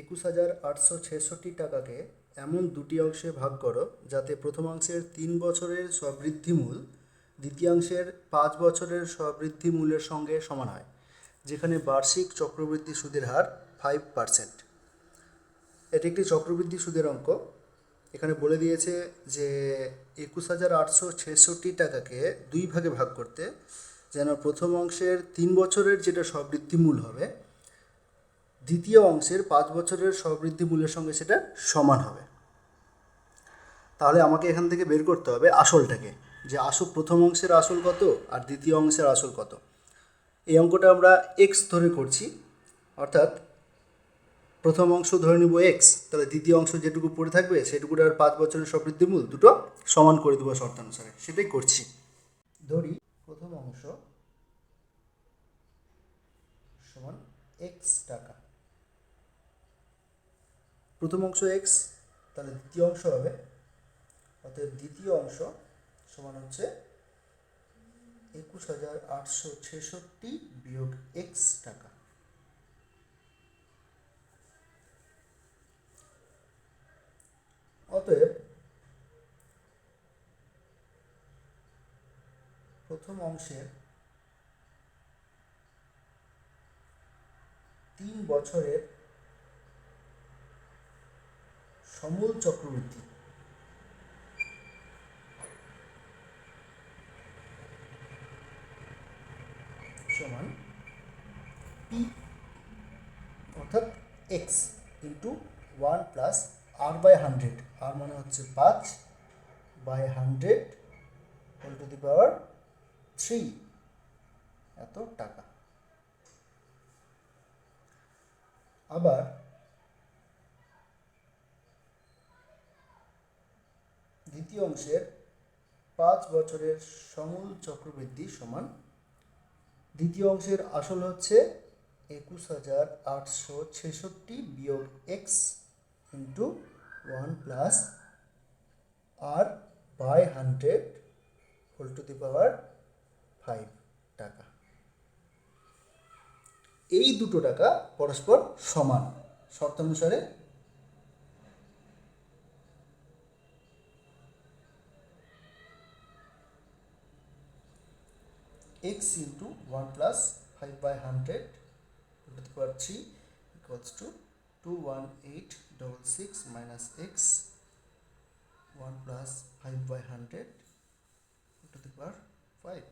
একুশ হাজার আটশো ছেষট্টি টাকাকে এমন দুটি অংশে ভাগ করো যাতে প্রথমাংশের তিন বছরের সবৃদ্ধি মূল দ্বিতীয়াংশের পাঁচ বছরের সবৃদ্ধি মূলের সঙ্গে সমান হয়, যেখানে বার্ষিক চক্রবৃদ্ধি সুদের হার ফাইভ পার্সেন্ট এটি একটি চক্রবৃদ্ধি সুদের অঙ্ক। এখানে বলে দিয়েছে যে একুশ হাজার আটশো ছেষট্টি টাকাকে দুই ভাগে ভাগ করতে যেন প্রথম অংশের তিন বছরের যেটা সবৃদ্ধি মূল হবে দ্বিতীয় অংশের পাঁচ বছরের সবৃদ্ধি মূল্যের সঙ্গে সেটা সমান হবে। তাহলে আমাকে এখান থেকে বের করতে হবে আসলটাকে, যে আসল প্রথম অংশের আসল কত আর দ্বিতীয় অংশের আসল কত। এই অঙ্কটা আমরা এক্স ধরে করছি, অর্থাৎ প্রথম অংশ ধরে নিব এক্স তাহলে দ্বিতীয় অংশ যেটুকু পড়ে থাকবে সেটুকুর আর পাঁচ বছরের সবৃদ্ধি মূল দুটো সমান করে দেবো শর্তানুসারে, সেটাই করছি। ধরি প্রথম অংশ সমান এক্স টাকা। প্রথম অংশ এক্স তাহলে দ্বিতীয় অংশ হবে। অতএব দ্বিতীয় অংশ সমান হচ্ছে একুশ হাজার আটশো ছেষট্টি বিয়োগ এক্স টাকা। অতএব প্রথম অংশের তিন বছরের সমূল চক্রবৃদ্ধি সমান পি অর্থাৎ x into one plus r by hundred r মানে হচ্ছে পাঁচ by hundred whole to the power three এত টাকা। আবার দ্বিতীয় অংশের পাঁচ বছরের সমূল চক্রবৃদ্ধি সমান। দ্বিতীয় অংশের আসল হচ্ছে একুশ হাজার আটশো ছেষট্টি বিয়োগ x into one plus r by hundred whole to the power five টাকা। এই দুটো টাকা পরস্পর সমান। শর্তানুসারে x into 1 plus 5 by 100 to the power 3 equals to 21866 minus x 1 plus 5 by 100 to the power 5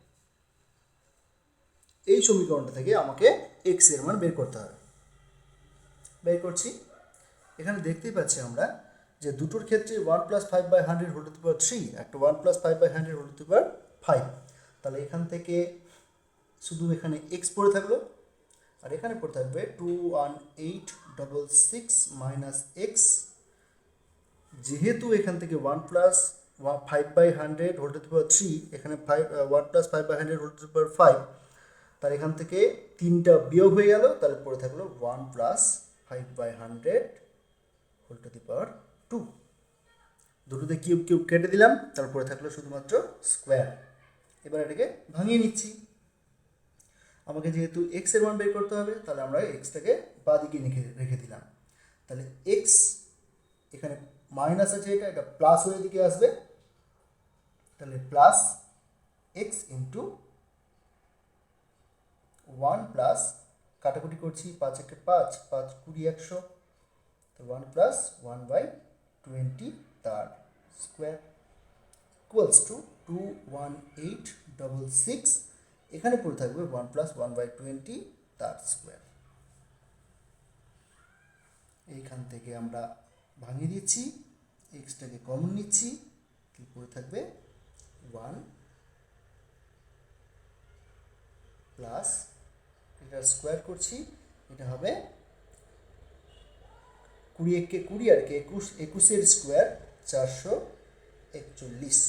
এই সমীকরণটা থেকে আমাকে x এর মান বের করতে হবে। বের করছি। এখানে দেখতেই পাচ্ছি আমরা যে দুটোর ক্ষেত্রে one plus five by hundred whole to power three একটা one plus five by hundred whole to power five তাহলে এখান থেকে শুধু এখানে এক্স পড়ে থাকল, আর এখানে পড়ে থাকবে two one eight double six minus x যেহেতু এখান থেকে one plus five by hundred whole to power three এখানে five one plus five by hundred whole to power five তার এখান থেকে তিনটা বিয়োগ হয়ে গেল, তাহলে পড়ে থাকল one plus five by hundred whole to the power two দুটোতে কিউব কিউব কেটে দিলাম, তারপরে থাকল শুধুমাত্র স্কোয়ার এবার এটাকে ভাঙিয়ে নিচ্ছি। আমাকে যেহেতু এক্সের মান বের করতে হবে, তাহলে আমরা এক্সটাকে বাদিকে রেখে রেখে দিলাম। তাহলে এক্স এখানে মাইনাস আছে এটা এটা প্লাস হয়ে দিকে আসবে। তাহলে plus x into one plus কাটাকুটি করছি পাঁচ একে পাঁচ পাঁচ কুড়ি একশো। তো one plus one by twenty তার square equals to two one eight double six এখানে পড়ে থাকবে one plus one by twenty তার স্কোয়ার এইখান থেকে আমরা ভাঙিয়ে দিচ্ছি এক্সটাকে কমন নিচ্ছি, কি পড়ে থাকবে? ওয়ান প্লাস এটা স্কোয়ার করছি, এটা হবে কুড়ি একে কুড়ি আর কি একুশ, একুশের স্কোয়ার চারশো একচল্লিশ।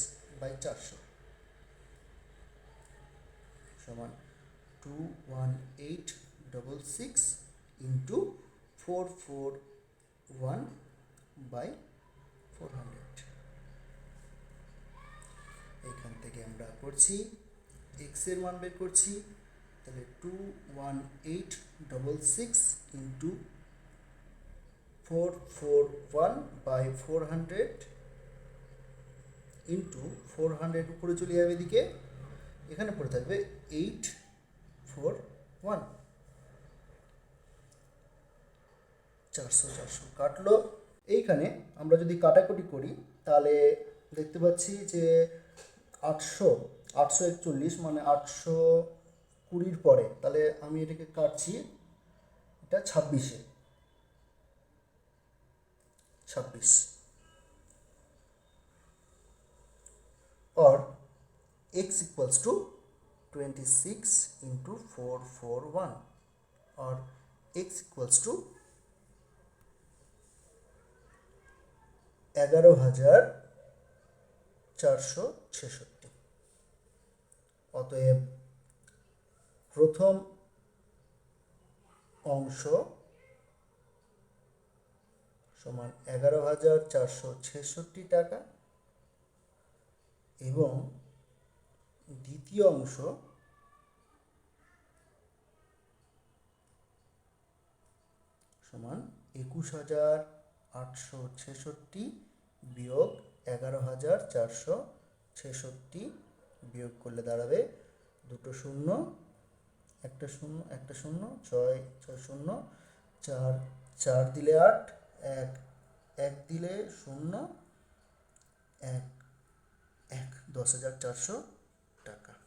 বাই চারশো। সমান two one eight double six into four four one by four hundred এখান থেকে আমরা করছি এক্সের মান বের করছি, তাহলে two one eight double six into four four one by four hundred into four hundred উপরে চলে যাবে এদিকে। এখানে পড়ে থাকবে এইট ফোর ওয়ান চারশো চারশো কাটলো। এইখানে আমরা যদি কাটাকুটি করি, তাহলে দেখতে পাচ্ছি যে আটশো আটশো একচল্লিশ মানে আটশো কুড়ির পরে। তাহলে আমি এটাকে কাটছি, এটা ছাব্বিশে। ছাব্বিশ। Or x equals to 26 into 441 or x equals to এগারো হাজার চারশো ছেষট্টি অতএব প্রথম অংশ সমান এগারো হাজার চারশো ছেষট্টি টাকা এবং দ্বিতীয় অংশ সমান একুশ হাজার আটশো ছেষট্টি বিয়োগ এগারো হাজার চারশো ছেষট্টি বিয়োগ করলে দাঁড়াবে দুটো শূন্য, একটা শূন্য একটা শূন্য, ছয় ছয় শূন্য, চার চার দিলে আট, এক এক দিলে শূন্য, এক এক দশ হাজার চারশো টাকা।